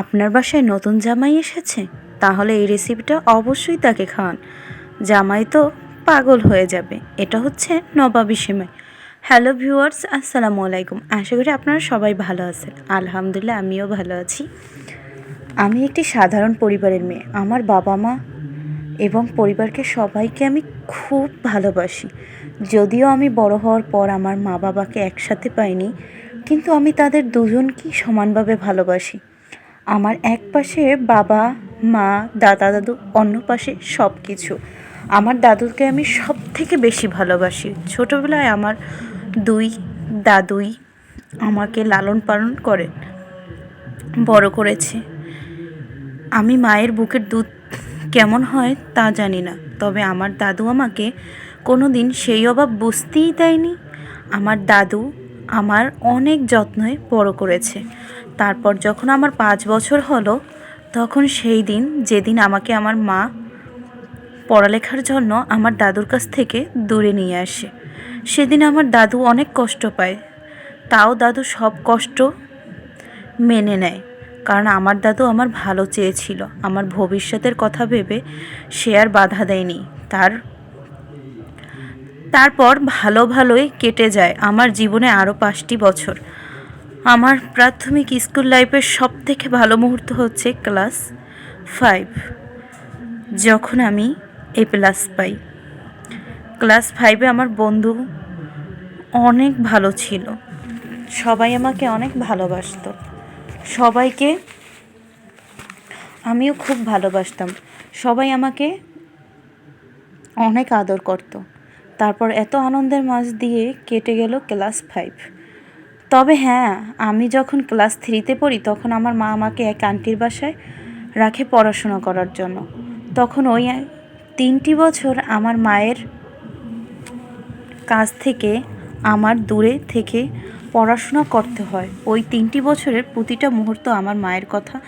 আপনার বাসায় নতুন জামাই এসেছে? তাহলে এই রেসিপিটা অবশ্যই তাকে খাওয়ান। জামাই তো পাগল হয়ে যাবে। এটা হচ্ছে নবাবি সেমাই। হ্যালো ভিউয়ার্স, আসসালামু আলাইকুম। আশা করি আপনারা সবাই ভালো আছেন। আলহামদুলিল্লাহ, আমিও ভালো আছি। আমি একটি সাধারণ পরিবারের মেয়ে। আমার বাবা মা এবং পরিবারকে সবাইকে আমি খুব ভালোবাসি। যদিও আমি বড় হওয়ার পর আমার মা বাবাকে একসাথে পাইনি, কিন্তু আমি তাদের দুজনকেই সমানভাবে ভালোবাসি। আমার এক পাশে বাবা, মা, দাদা, দাদু, অন্য পাশে সব কিছু আমার দাদুকে আমি সব থেকে বেশি ভালোবাসি। ছোটোবেলায় আমার দুই দাদুই আমাকে লালন পালন করে বড় করেছে। আমি মায়ের বুকের দুধ কেমন হয় তা জানি না, তবে আমার দাদু আমাকে কোনো দিন সেই অভাব বুঝতেই দেয়নি। আমার দাদু আমার অনেক যত্নে বড় করেছে। তারপর যখন আমার পাঁচ বছর হলো, তখন সেই দিন যেদিন আমাকে আমার মা পড়ালেখার জন্য আমার দাদুর কাছ থেকে দূরে নিয়ে আসে, সেদিন আমার দাদু অনেক কষ্ট পায়। তাও দাদু সব কষ্ট মেনে নেয়, কারণ আমার দাদু আমার ভালো চেয়েছিল। আমার ভবিষ্যতের কথা ভেবে সে আর বাধা দেয়নি। তার, তারপর ভালো ভালোই কেটে যায়। আমার জীবনে আরও পাঁচটি বছর। আমার প্রাথমিক স্কুল লাইফের সব থেকে ভালো মুহূর্ত হচ্ছে ক্লাস ফাইভ, যখন আমি এ প্লাস পাই। ক্লাস ফাইভে আমার বন্ধু অনেক ভালো ছিল। সবাই আমাকে অনেক ভালোবাসতো। সবাইকে আমিও খুব ভালোবাসতাম। সবাই আমাকে অনেক আদর করত। তারপর এত আনন্দের মাঝ দিয়ে কেটে গেল ক্লাস ফাইভ। তবে হ্যাঁ আমি যখন ক্লাস থ্রিতে পড়ি, তখন আমার মা আমাকে এক আন্টির বাসায় রাখে পড়াশোনা করার জন্য। তখন ওই তিনটি বছর আমার মায়ের কাছ থেকে, আমার দূরে থেকে পড়াশোনা করতে হয়। ওই তিনটি বছরের প্রতিটা মুহূর্ত আমার মায়ের কথা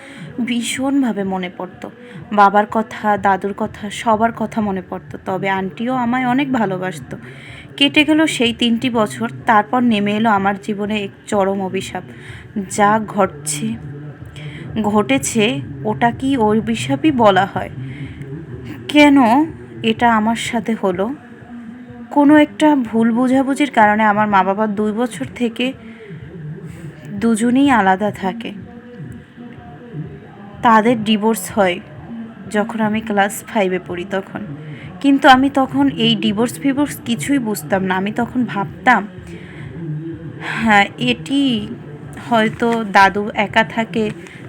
ভীষণভাবে মনে পড়তো। বাবার কথা, দাদুর কথা, সবার কথা মনে পড়তো। তবে আন্টিও আমায় অনেক ভালোবাসতো। কেটে গেল সেই তিনটি বছর, তারপর নেমে এলো আমার জীবনে এক চরম অভিশাপ। যা ঘটছে, ঘটেছে ওটা কি অভিশাপই বলা হয়? কেন এটা আমার সাথে হলো? কোনো একটা ভুল বোঝাবুঝির কারণে আমার মা বাবা দুই বছর থেকে দুজনেই আলাদা থাকে। তাদের ডিভোর্স হয় যখন আমি ক্লাস ফাইভে পড়ি তখন। কিন্তু আমি তখন এই ডিভোর্স ফিভোর্স কিছুই বুঝতাম না। আমি তখন ভাবতাম হ্যাঁ এটি হয়তো দাদু একা থাকে,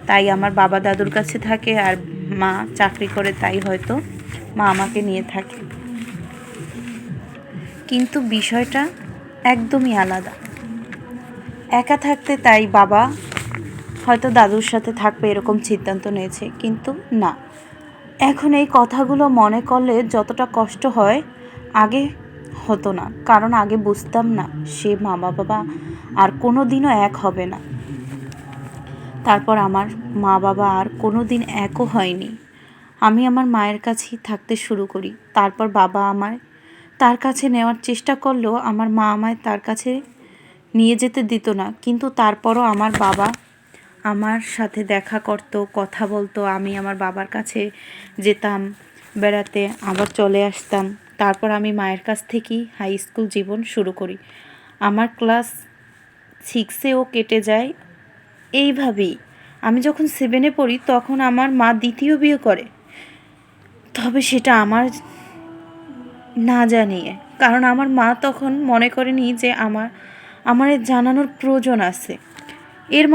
তাই আমার বাবা দাদুর কাছে থাকে, আর মা চাকরি করে, তাই হয়তো মা আমাকে নিয়ে থাকে। কিন্তু বিষয়টা একদমই আলাদা। একা থাকতে তাই বাবা হয়তো দাদুর সাথে থাকবে এরকম সিদ্ধান্ত নিয়েছে, কিন্তু না। এখন এই কথাগুলো মনে করলে যতটা কষ্ট হয় আগে হতো না, কারণ আগে বুঝতাম না সে মা বাবা আর কোনো দিনও এক হবে না। তারপর আমার মা বাবা আর কোনো দিন একও হয়নি। আমি আমার মায়ের কাছেই থাকতে শুরু করি, তারপর বাবা আমায় তার কাছে নেওয়ার চেষ্টা করলেও আমার মা আমায় তার কাছে নিয়ে যেতে দিত না। কিন্তু তারপরও আমার বাবা আমার সাথে দেখা করতো, কথা বলতো, আমি আমার বাবার কাছে যেতাম, বেড়াতে আবার চলে আসতাম। তারপর আমি মায়ের কাছ থেকেই হাই স্কুল জীবন শুরু করি। আমার ক্লাস সিক্সেও কেটে যায় এইভাবেই। আমি যখন সেভেনে পড়ি তখন আমার মা দ্বিতীয় বিয়ে করে। তবে সেটা আমার না জানিয়ে। কারণ আমার মা তখন মনে করেনি যে আমার আমার জানানোর প্রয়োজন আছে। এর